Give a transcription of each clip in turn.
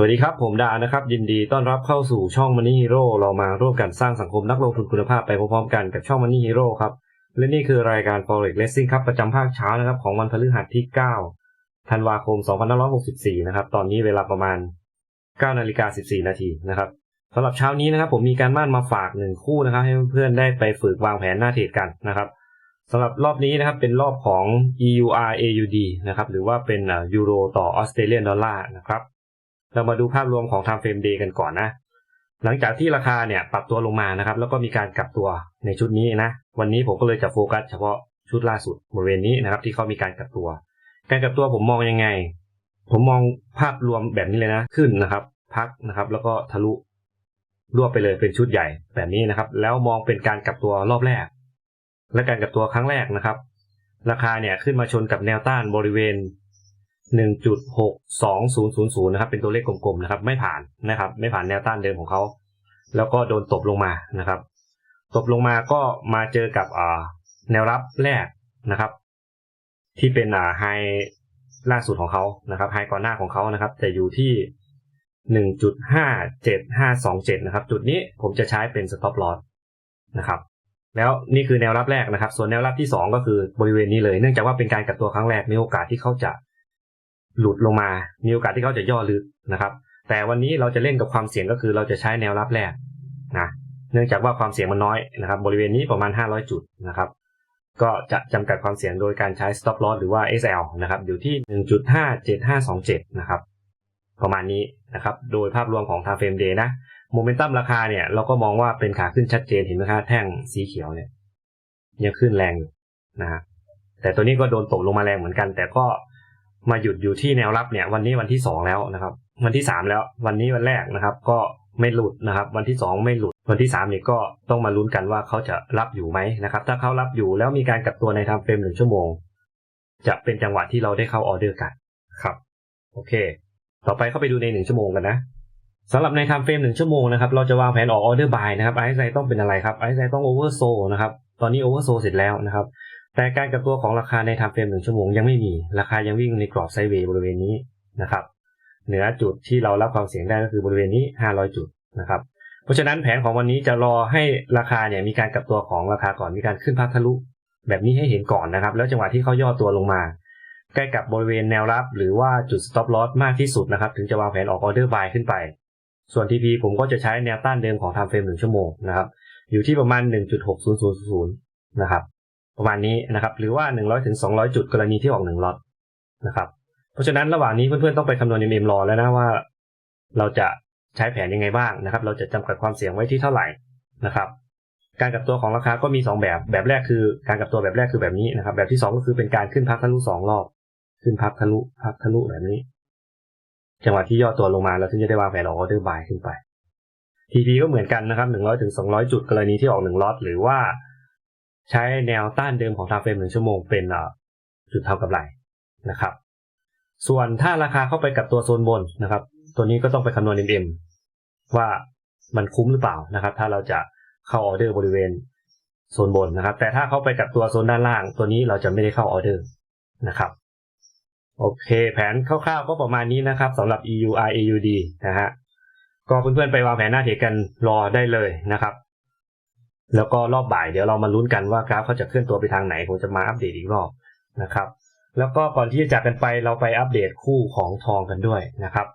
สวัสดีครับ ผมดานะครับ ยินดีต้อนรับเข้าสู่ช่อง Money Hero เรามาร่วมกันสร้างสังคมนักลงทุนคุณภาพไปพร้อมๆกันกับช่อง Money Hero ครับ และนี่คือรายการ Forex Racing ครับ ประจำภาคเช้านะครับ ของวันพฤหัสที่ 9 ธันวาคม 2564 นะครับ ตอนนี้เวลาประมาณ 9 นาฬิกา 14 นาทีนะครับสำหรับเช้านี้นะครับ ผมมีการบ้านมาฝากหนึ่งคู่นะครับ ให้เพื่อนๆได้ไปฝึกวางแผนหน้าเทรดกันนะครับสำหรับรอบนี้นะครับเป็นรอบของ EUR AUD นะครับหรือว่าเป็นยูโรต่อออสเตรเลียนดอลลาร์นะครับ เรามาดูภาพรวมของ time frame day กันก่อนนะ หลังจากที่ราคาเนี่ยปรับตัวลงมานะครับ แล้วก็มีการกลับตัวในชุดนี้นะ วันนี้ผมก็เลยจะโฟกัสเฉพาะชุดล่าสุดบริเวณนี้นะครับ ที่เขามีการกลับตัว การกลับตัวผมมองยังไง ผมมองภาพรวมแบบนี้เลยนะ ขึ้นนะครับ พักนะครับ แล้วก็ทะลุรวบไปเลยเป็นชุดใหญ่แบบนี้นะครับ แล้วมองเป็นการกลับตัวรอบแรก และการกลับตัวครั้งแรกนะครับ ราคาเนี่ยขึ้นมาชนกับแนวต้านบริเวณ 1.62000 นะครับ เป็นตัวเลขกลมๆนะครับ ไม่ผ่านนะครับ ไม่ผ่านแนวต้านเดิมของเขา แล้วก็โดนตบลงมานะครับ ตบลงมาก็มาเจอกับแนวรับแรกนะครับ ที่เป็นไฮล่าสุดของเขานะครับไฮก่อนหน้าของเขานะครับ จะอยู่ที่ 1.57527 นะครับ จุดนี้ผมจะใช้เป็น stop loss นะครับแล้วนี่คือแนวรับแรกนะครับ ส่วนแนวรับที่ 2 ก็คือบริเวณนี้เลย เนื่องจากว่าเป็นการกลับตัวครั้งแรกมีโอกาสที่เขาจะ หลุดลงมา มีโอกาสที่เขาจะย่อลึกนะครับ แต่วันนี้เราจะเล่นกับความเสี่ยงก็คือเราจะใช้แนวรับแรกนะเนื่องจากว่าความเสี่ยงมันน้อยนะครับ บริเวณนี้ประมาณ 500 จุดนะครับ ก็จะจำกัดความเสี่ยงโดยการใช้ stop loss หรือว่า SL นะครับอยู่ที่ 1.57527 นะครับ ประมาณนี้นะครับ โดยภาพรวมของ time frame day นะโมเมนตัมราคาเนี่ยเราก็มองว่าเป็นขาขึ้นชัดเจนเห็นไหมครับแท่งสีเขียวเนี่ยยังขึ้นแรงอยู่นะฮะแต่ตัวนี้ก็โดนตกลงมาแรงเหมือนกัน แต่ก็ มาหยุดอยู่ที่แนวรับเนี่ย วันนี้วันที่สองแล้วนะครับ วันที่สามแล้ว วันนี้วันแรกนะครับ ก็ไม่หลุดนะครับ วันที่สองไม่หลุด วันที่สามเนี่ยก็ต้องมาลุ้นกันว่าเขาจะรับอยู่ไหมนะครับ ถ้าเขารับอยู่แล้วมีการกลับตัวในไทม์เฟรมหนึ่งชั่วโมง จะเป็นจังหวะที่เราได้เข้าออเดอร์กันครับ โอเค ต่อไปเข้าไปดูในหนึ่งชั่วโมงกันนะสำหรับในไทม์เฟรมหนึ่งชั่วโมงนะครับเราจะวางแผนออกออเดอร์บายนะครับไอซ์ไซต้องเป็นอะไรครับไอซ์ไซต้องโอเวอร์โซนะครับตอนนี้โอเวอร์โซเสร็จแล้วนะครับ แต่การกลับตัวของราคาในไทม์เฟรมหนึ่งชั่วโมงยังไม่มี ราคายังวิ่งในกรอบไซด์เวย์บริเวณนี้นะครับ เหนือจุดที่เรารับความเสี่ยงได้ก็คือบริเวณนี้ 500 จุดนะครับ เพราะฉะนั้นแผนของวันนี้จะรอให้ราคาเนี่ยมีการกลับตัวของราคาก่อนมีการขึ้นพักทะลุ แบบนี้ให้เห็นก่อนนะครับ แล้วจังหวะที่เขาย่อตัวลงมา ใกล้กับบริเวณแนวรับ หรือว่าจุด stop loss มากที่สุดนะครับ ถึงจะวางแผนออกออเดอร์บายขึ้นไป ส่วน TP ผมก็จะใช้แนวต้านเดิมของ time frame 1ชั่วโมงนะครับ อยู่ที่ประมาณ 1.6000นะครับ ประมาณนี้นะครับ หรือว่า 100ถึง200 จุดกรณีที่ออก1ล็อตนะครับ เพราะฉะนั้นระหว่างนี้เพื่อนๆต้องไปคำนวณ MM รอแล้วนะว่า เราจะใช้แผนยังไงบ้างนะครับ เราจะจำกัดความเสี่ยงไว้ที่เท่าไหร่นะครับ การกลับตัวของราคาก็มี 2 แบบ แบบแรกคือการกลับตัวแบบแรกคือแบบนี้นะครับ แบบที่ 2 ก็คือเป็นการขึ้นพักทะลุ2รอบ ขึ้นพักทะลุพักทะลุแบบนี้ จังหวะที่ย่อตัวลงมาเราถึงจะได้วางแผนออกออเดอร์บายขึ้นไป TP ก็เหมือนกันนะครับ100ถึง200 จุดกรณีที่ออก1ล็อตหรือว่า ใช้แนวต้านเดิมของทางเฟรม1ชั่วโมงเป็นจุดเท่ากับไรนะครับ ส่วนถ้าราคาเข้าไปกับตัวโซนบนนะครับ ตัวนี้ก็ต้องไปคำนวณ MM ว่ามันคุ้มหรือเปล่านะครับ ถ้าเราจะเข้าออเดอร์บริเวณโซนบนนะครับ แต่ถ้าเข้าไปกับตัวโซนด้านล่าง ตัวนี้เราจะไม่ได้เข้าออเดอร์นะครับโอเค แผนคร่าวๆก็ประมาณนี้นะครับสำหรับ EUR AUD นะฮะก็เพื่อนๆไปวางแผนหน้าเทรดกันรอได้เลยนะครับ แล้วก็รอบบ่ายเดี๋ยวเรามาลุ้นกันว่ากราฟเขาจะเคลื่อนตัวไปทางไหนผมจะมาอัปเดตอีกรอบนะครับ แล้วก็ก่อนที่จะจากกันไปเราไปอัปเดตคู่ของทองกันด้วยนะครับ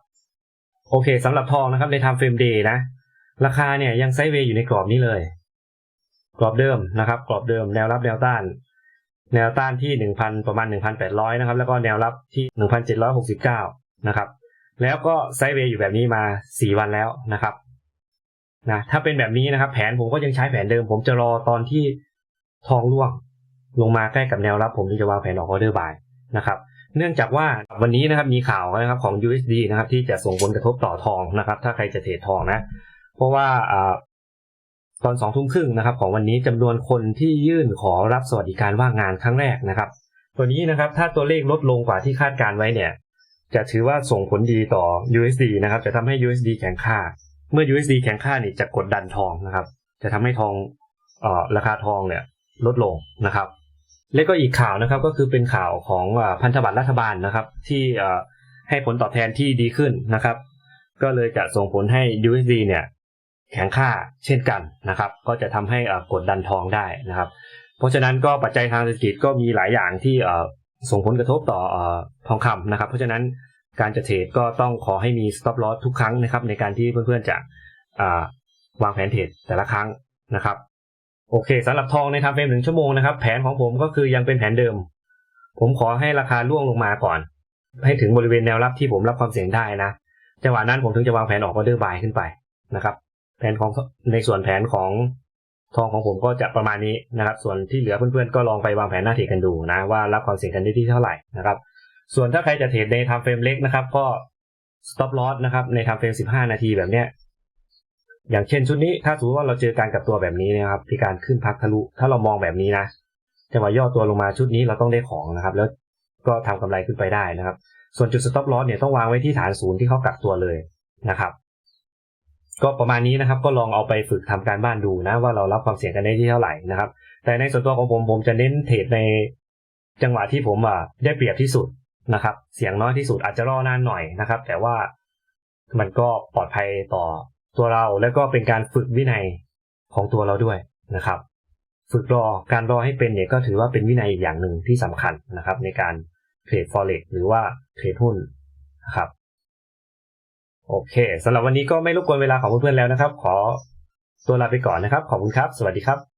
โอเคสำหรับทองนะครับใน time frame day นะ ราคาเนี่ยยังไซด์เวย์อยู่ในกรอบนี้เลย กรอบเดิมนะครับ กรอบเดิมแนวรับแนวต้าน แนวต้านที่หนึ่งพันประมาณหนึ่งพันแปดร้อยนะครับ แล้วก็แนวรับที่หนึ่งพันเจ็ดร้อยหกสิบเก้านะครับ แล้วก็ไซด์เวย์อยู่แบบนี้มาสี่วันแล้วนะครับ นะถ้าเป็นแบบนี้นะครับ แผนผมก็ยังใช้แผนเดิม ผมจะรอตอนที่ทองร่วง ลงมาใกล้กับแนวรับ ผมถึงจะวางแผนออกออเดอร์บายนะครับ เนื่องจากว่าวันนี้นะครับมีข่าวนะครับของ USD นะครับ ที่จะส่งผลกระทบต่อทองนะครับ ถ้าใครจะเทรดทองนะ เพราะว่าอ่าตอนสองทุ่มครึ่งนะครับ ของวันนี้จำนวนคนที่ยื่นขอรับสวัสดิการว่างงานครั้งแรกนะครับ ตัวนี้นะครับ ถ้าตัวเลขลดลงกว่าที่คาดการไว้เนี่ย จะถือว่าส่งผลดีต่อ USD นะครับ จะทำให้ USD แข็งค่า เมื่อ USD แข็งค่านี่จะกดดันทองนะครับ จะทำให้ทองเอ่อราคาทองเนี่ยลดลงนะครับ และก็อีกข่าวนะครับก็คือเป็นข่าวของพันธบัตรรัฐบาลนะครับ ที่ให้ผลตอบแทนที่ดีขึ้นนะครับ ก็เลยจะส่งผลให้ USD เนี่ยแข็งค่าเช่นกันนะครับ ก็จะทำให้เอ่อกดดันทองได้นะครับ เพราะฉะนั้นก็ปัจจัยทางเศรษฐกิจก็มีหลายอย่างที่เอ่อส่งผลกระทบต่อเอ่อทองคำนะครับ เพราะฉะนั้น การจะเทรดก็ต้องขอให้มี stop loss ทุกครั้งนะครับ ในการที่เพื่อนๆจะาวางแผนเทรดแต่ละครั้งนะครับ โอเคสำหรับทองในทม์เฟรมหนึ่งชั่วโมงนะครับ แผนของผมก็คือยังเป็นแผนเดิม ผมขอให้ราคาร่วงลงมาก่อน ให้ถึงบริเวณแนวรับที่ผมรับความเสี่ยงได้นะจังหวะนั้นผมถึงจะวางแผนออกออเดอร์บายขึ้นไปนะครับแผนของในส่วนแผนของทองของผมก็จะประมาณนี้นะครับ ส่วนที่เหลือเพื่อนๆก็ลองไปวางแผนหน้าเทรดกันดูนะว่ารับความเสี่ยงกันได้ที่เท่าไหร่นะครับ ส่วนถ้าใครจะเทรดในทม์เฟรมเล็กนะครับ ก็ stop loss นะครับในทม์เฟรม 15 นาทีแบบเนี้ยอย่างเช่นชุดนี้ถ้าสมมติว่าเราเจอการกลับตัวแบบนี้นะครับมีการขึ้นพักทะลุ ถ้าเรามองแบบนี้นะจังหวะย่อตัวลงมาชุดนี้เราต้องได้ของนะครับ แล้วก็ทำกำไรขึ้นไปได้นะครับ ส่วนจุด stop loss เนี่ยต้องวางไว้ที่ฐานศูนย์ที่เขากักตัวเลยนะครับ ก็ประมาณนี้นะครับ ก็ลองเอาไปฝึกทำการบ้านดูนะ ว่าเรารับความเสี่ยงกันได้ที่เท่าไหร่นะครับ แต่ในส่วนตัวของผมผมจะเน้นเทรดในจังหวะที่ผมอะได้เปรียบที่สุด นะครับ เสียงน้อยที่สุดอาจจะรอนานหน่อยนะครับ แต่ว่ามันก็ปลอดภัยต่อตัวเราแล้วก็เป็นการฝึกวินัยของตัวเราด้วยนะครับ ฝึกรอการรอให้เป็นเนี่ยก็ถือว่าเป็นวินัยอีกอย่างหนึ่งที่สำคัญนะครับ ในการเทรด forex หรือว่าเทรดหุ้นนะครับโอเคสำหรับวันนี้ก็ไม่รบกวนเวลาของเพื่อนๆแล้วนะครับ ขอตัวลาไปก่อนนะครับ ขอบคุณครับ สวัสดีครับ